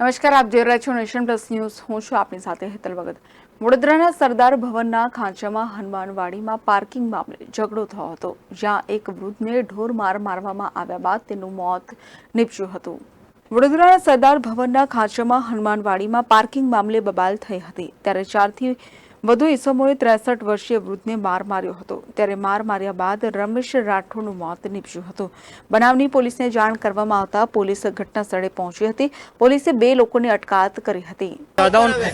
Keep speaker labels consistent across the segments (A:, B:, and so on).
A: નમસ્કાર, આપ જોઈ રહ્યા છો નેશન પ્લસ ન્યૂઝ. હું છું આપની સાથે હેતલ ભગત. વડોદરાના સરદાર ભવનના ખાંચામાં હનુમાનવાડીમાં પાર્કિંગ મામલે ઝઘડો થયો હતો, જ્યાં એક વૃદ્ધને ઢોર માર મારવામાં આવ્યા બાદ તેનું મોત નીપજ્યું હતું. વડોદરાના સરદાર ભવનના ખાંચામાં હનુમાનવાડીમાં પાર્કિંગ મામલે બબાલ થઈ હતી, ત્યારે ચારથી વધુ ઈસમોએ ત્રેસઠ વર્ષીય વૃદ્ધને માર માર્યો હતો. ત્યારે માર માર્યા બાદ રમેશ રાઠોડનું મોત નીપજ્યું હતું. બનાવની પોલીસને જાણ કરવામાં આવતા પોલીસ ઘટના સ્થળે પહોંચી હતી. પોલીસે બે લોકોની અટકાયત કરી હતી.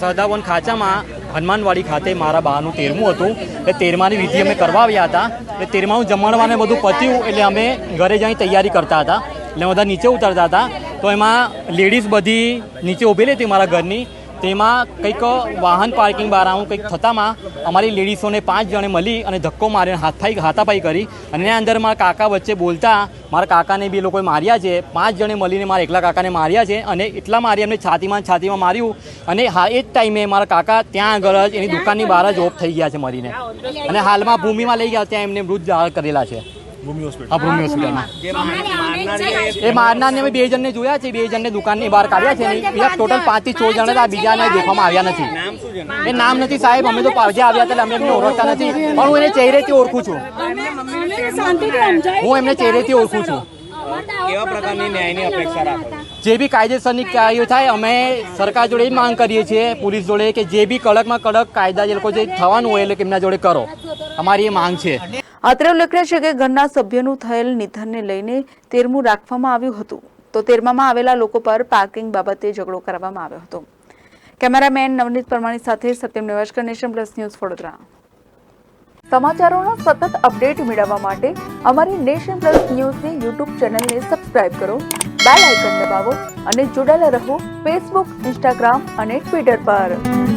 B: સદાવન ખાચામાં હનુમાનવાડી ખાતે મારા બાનું તેરમું હતું. એ તેરમાની વિધિ અમે કરવા આવ્યા હતા. એટલે તેરમાનું જમણવાને બધું પત્યું. એટલે અમે ઘરે જઈ તૈયારી કરતા હતા. એટલે બધા નીચે ઉતરતા હતા. તો એમાં લેડીઝ બધી નીચે ઊભેલી હતી મારા ઘરની. તેમાં કંઈક વાહન પાર્કિંગ બારાનું કંઈક થતામાં અમારી લેડીઝોને પાંચ જણે મળી અને ધક્કો મારીને હાથાઈ હાથાપાઈ કરી. અને એના અંદર મારા કાકા વચ્ચે બોલતા, મારા કાકાને બી લોકોએ માર્યા છે. પાંચ જણે મળીને મારા એકલા કાકાને માર્યા છે. અને એટલા મારી એમને છાતીમાં છાતીમાં માર્યું. અને હા, એ જ ટાઈમે મારા કાકા ત્યાં આગળ જ એની દુકાનની બહાર જ ઓફ થઈ ગયા છે મરીને. અને હાલમાં ભૂમિમાં લઈ ગયા, ત્યાં એમને મૃત જાહેર કરેલા છે. હા ભૂમિ હોસ્પિટલમાં એ મારનારને અમે બે જણને જોયા છે બે જણને દુકાનની બહાર કાઢ્યા છે ને બીજા ટોટલ પાંચથી છ જણ આ બીજાને દેખવામાં આવ્યા નથી. એ નામ નથી સાહેબ અમે તો પાવજે આવ્યા હતા અમે એમને ઓળખતા નથી. પણ હું એને ચહેરેથી ઓળખું છું. હું એમને ચહેરેથી ઓળખું છું.
C: કેવા પ્રકારની ન્યાયની અપેક્ષા રાખો?
B: જે બી કાયદેસરની કાર્યો થાય અમે સરકાર જોડે એ જ માંગ કરીએ છીએ પોલીસ જોડે કે જે બી કડકમાં કડક કાયદા જે લોકો જે થવાનું હોય એટલે કે એમના જોડે કરો. અમારી એ માંગ છે.
A: અત્રે ઉલ્લેખનીય છે કે ઘરના સભ્યનું થયેલ નિધનને લઈને તેરમું રાખવામાં આવ્યું હતું. તો તેરમામાં આવેલા લોકો પર પાર્કિંગ બાબતે ઝઘડો કરવામાં આવ્યો હતો. કેમેરામેન નવનીત પરમાણી સાથે Satyam Nevashankar nation plus news Vadodara. સમાચારોનો સતત અપડેટ મેળવવા માટે અમારી નેશન પ્લસ ન્યૂઝની યુટ્યુબ ચેનલને સબસ્ક્રાઇબ કરો, બેલ આઇકન દબાવો અને જોડાયેલા રહો ફેસબુક, ઇન્સ્ટાગ્રામ અને ટ્વિટર પર.